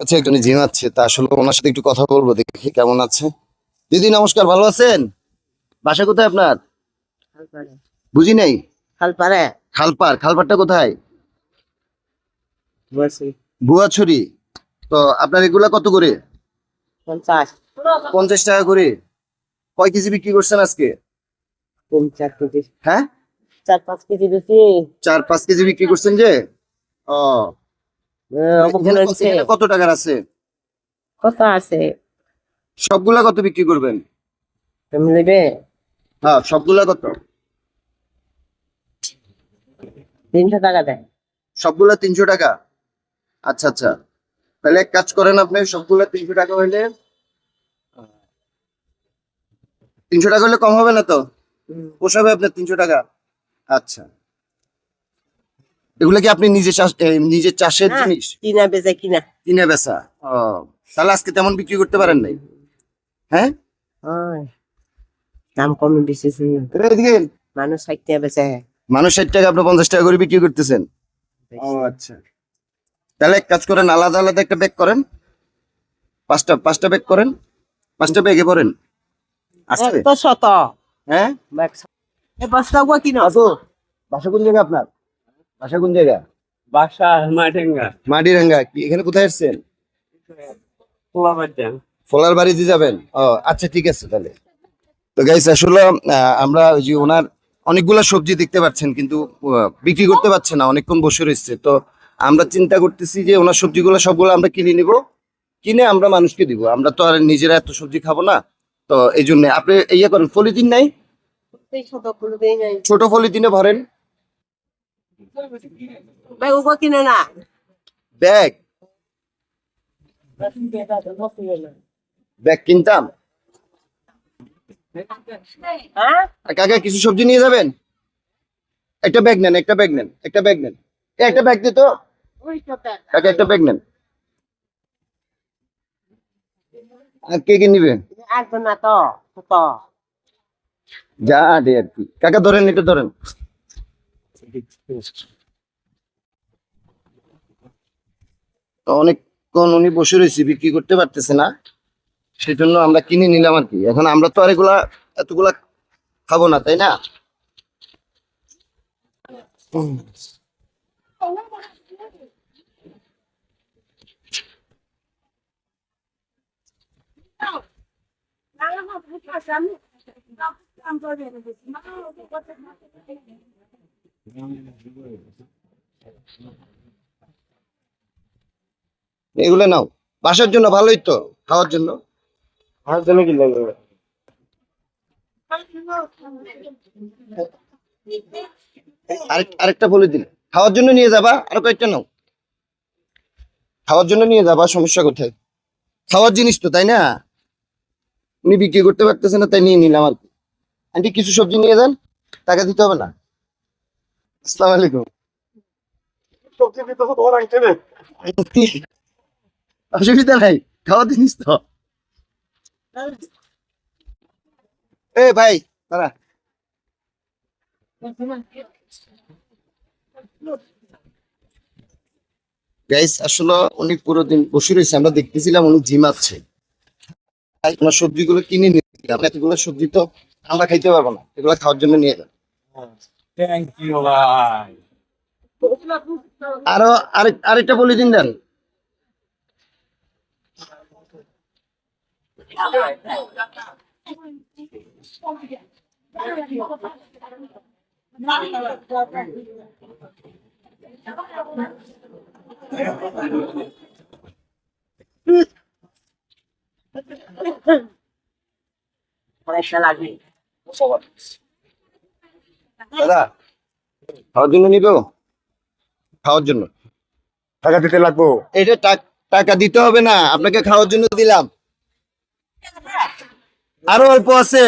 আচ্ছা একটু জিম আছে তা আসলে ওনার সাথে একটু কথা বলব দেখি কেমন আছে। দিদি নমস্কার ভালো আছেন? বাসা কোথায় আপনার? বুঝি নাই? খালপাড়ে। কোথায়? বুয়াছড়ি তো আপনার এগুলা কত করে? পঞ্চাশ। পঞ্চাশ টাকা করে। কয় কেজি বিক্রি করছেন আজকে? চার কেজি। হ্যাঁ? চার পাঁচ কেজি বেশি চার পাঁচ কেজি বিক্রি করছেন যে? ও কত- টাকার আছে? কত আছে? সবগুলা কত বিক্রি করবেন? তুমি নেবে? হ্যাঁ সবগুলা কত? তিনশো টাকা দেয়। সবগুলা তিনশো টাকা? আচ্ছা আচ্ছা। তাহলে এক কাজ করেন আপনি সবগুলা তিনশো টাকা হইলে তিনশো টাকা হলে কম হবে না তো? পোষাবে আপনার তিনশো টাকা? আচ্ছা। এগুলো কি আপনি নিজে চাষ নিজের চাষের। জিনিস? কিনা বেচে কিনা। কিনে বেচা। ও তাহলে আজকে তেমন বিক্রি করতে পারেন নাই? হ্যাঁ? দাম কমে বেশি মানুষ ষাট টাকা বেচে। মানুষ ষাট টাকা আপনি পঞ্চাশ টাকা করে বিক্রি করতেছেন? ও আচ্ছা। তাহলে এক কাজ করেন আলাদা আলাদা একটা ব্যাগ করেন। পাঁচটা পাঁচটা ব্যাগ করেন। পাঁচটা ব্যাগে পড়েন তো শত। হ্যাঁ? এ বস্তা কিনো? বাসা কোন আপনার? বাসা কোন জায়গা? বাসা মাটিরাঙ্গা। কি এখানে কোথায় আসছেন ফলার বাড়িতে যাবেন? ও আচ্ছা ঠিক আছে তাহলে। তো গাইস আসলে আমরা ওই যে ওনার অনেকগুলা সবজি দেখতে পাচ্ছেন কিন্তু বিক্রি করতে পারছে না অনেকক্ষণ বসে রয়েছে। তো আমরা চিন্তা করতেছি যে ওনার সবজিগুলো সবগুলো আমরা কিনে নিব। কিনে আমরা মানুষকে দিব। আমরা তো আর নিজেরা এত সবজি খাব না। তো এই জন্য আপনি ইয়ে করেন ফলিতিন নাই? ছোট ফলিতিনে ভরেন। ব্যাগ গুয়া কিনে না ব্যাগ ব্যাগ কিনতাম কাকা কিছু সবজি নিয়ে যাবেন? একটা ব্যাগ নেন একটা ব্যাগ নেন একটা ব্যাগ নেন। একটা ব্যাগ দে কাকা একটা ব্যাগ নেন। আর কে কে নিবে আসবে না তো। যা দে আর কি। কাকা ধরেন এটা ধরেন। অনেকক্ষণ উনি বসে রয়েছে বিক্রি করতে পারতেছে না সেই জন্য আমরা কিনে নিলাম আর কি এখন আমরা তো আর এগুলা এতগুলা খাব না তাই না এগুলো নাও। বাসার জন্য ভালোই তো খাওয়ার জন্য। আমার জন্য কি লাগবে? আরেকটা বলে দিন খাওয়ার জন্য নিয়ে যাবা আর কয়েকটা নাও। খাওয়ার জন্য নিয়ে যাবা সমস্যা কোথায়? খাওয়ার জিনিস তো তাই না? উনি বিক্রি করতে পারতেছে না তাই নিয়ে নিলাম আর কি। আন্টি কিছু সবজি নিয়ে যান টাকা দিতে হবে না। আসসালামু আলাইকুম। সবজি দিতে তো তোমার অসুবিধা নাই জিনিস তো। এ ভাই তারা গাইস আসলে উনি পুরো দিন বসে রয়েছে আমরা দেখতেছিলাম উনি জিমাচ্ছে তাই ওনার সবজিগুলো কিনে নিয়েছিলাম। এতগুলো সবজি তো আমরা খাইতে পারব না এগুলো খাওয়ার জন্য নিয়ে যান। থ্যাংক ইউ ভাই আরও আরেক আরেকটা বলে দিন দেন। অনেকটা লাগবে। দাদা খাওয়ার জন্য নিবে খাওয়ার জন্য। টাকা দিতে লাগবো। এটা টাকা দিতে হবে না আপনাকে খাওয়ার জন্য দিলাম। আরও অল্প আছে।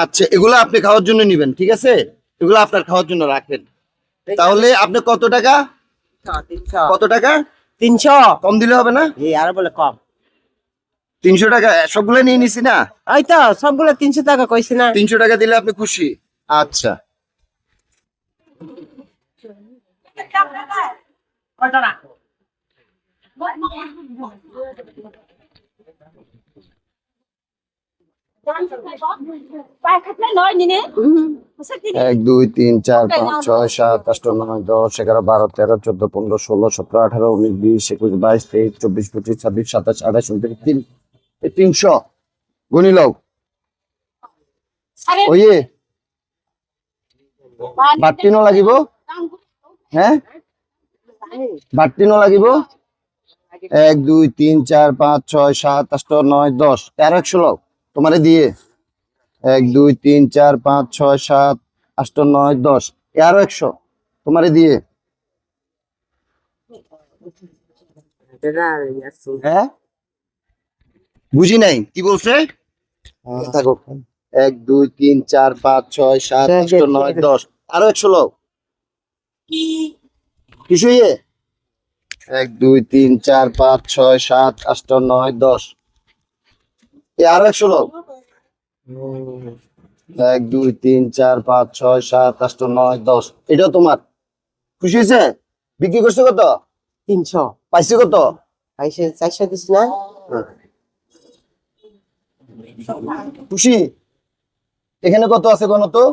আচ্ছা এগুলো আপনি খাওয়ার জন্য নিবেন ঠিক আছে? এগুলো আপনার খাওয়ার জন্য রাখেন তাহলে আপনি কত টাকা? তিনশো কত টাকা? তিনশো। কম দিলে হবে না? আর বলে কম। তিনশো টাকা সবগুলো নিয়ে নিছি না? তো সবগুলো তিনশো টাকা কইছি না। তিনশো টাকা দিলে আপনি খুশি। আচ্ছা। এক দুই তিন চার পাঁচ ছয় সাত আট নয় দশ এগারো বারো তেরো চোদ্দ পনেরো ষোলো সতেরো আঠারো উনিশ বিশ একুশ বাইশ তেইশ চব্বিশ পঁচিশ ছাব্বিশ সাতাশ আঠাশ উনত্রিশ তিন তিনশো। গুনি লও ওইয়ে। লাগিব? হ্যাঁ বাট্টিনো লাগিব? এক দুই তিন চার পাঁচ ছয় সাত আট নয় দশ তেরো একশো লও তোমারে দিয়ে। এক দুই তিন চার পাঁচ ছয় সাত আট নয় দশ এগারো একশো। তোমারে দিয়ে। হ্যাঁ বুঝি নাই? কি বলছে? থাকো। এক দুই তিন চার পাঁচ ছয় সাত আট নয় দশ আরও একশো লোক কিছু ইয়ে? এক দুই তিন চার পাঁচ ছয় সাত আট নয় দশ। এ আরও একশো লোক এক দুই তিন চার পাঁচ ছয় সাত আট নয় দশ। এটাও তোমার। খুশি হয়েছে? বিক্রি করছ কত? তিনশো। পাইছো কত? পাইছে চারশো দিস না? খুশি? এখানে কত আছে কোন তো?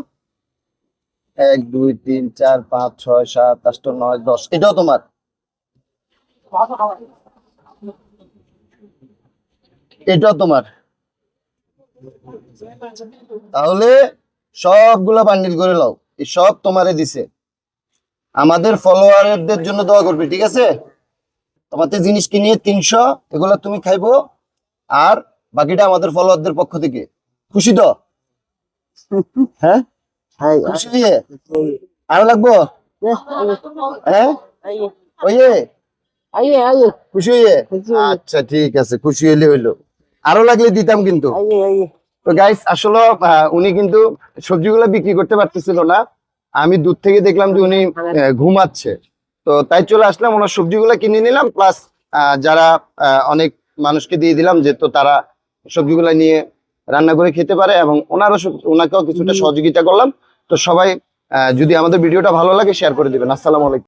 এক, দুই, তিন, চার, পাঁচ, ছয়, সাত, আট, নয়, দশ। এটাও তোমার। এটাও তোমার। তাহলে সবগুলা বান্ডিল করে লাও এই সব তোমারে দিছে। আমাদের ফলোয়ারদের জন্য দোয়া করবে, ঠিক আছে? তোমাদের জিনিস কিনিয়ে তিনশো, এগুলা তুমি খাইবো। আর বাকিটা আমাদের ফলোয়ারদের পক্ষ থেকে। খুশি তো? হ্যাঁ? আরও লাগবো হ্যাঁ ওইয়ে খুশি হইয়ে আচ্ছা ঠিক আছে খুশি হইলে হইল আরও লাগলে দিতাম কিন্তু। তো গাইস আসলে উনি কিন্তু সবজিগুলো বিক্রি করতে পারতেছিল না। আমি দূর থেকে দেখলাম যে উনি ঘুমাচ্ছে। তো তাই চলে আসলাম ওনার সবজিগুলো কিনে নিলাম প্লাস যারা অনেক মানুষকে দিয়ে দিলাম যে তো তারা সবজিগুলো নিয়ে রান্না করে খেতে পারে এবং ওনারও ওনাকেও কিছুটা সহযোগিতা করলাম। তো সবাই আহ, যদি আমাদের ভিডিওটা ভালো লাগে শেয়ার করে দিবেন। আসসালামু আলাইকুম।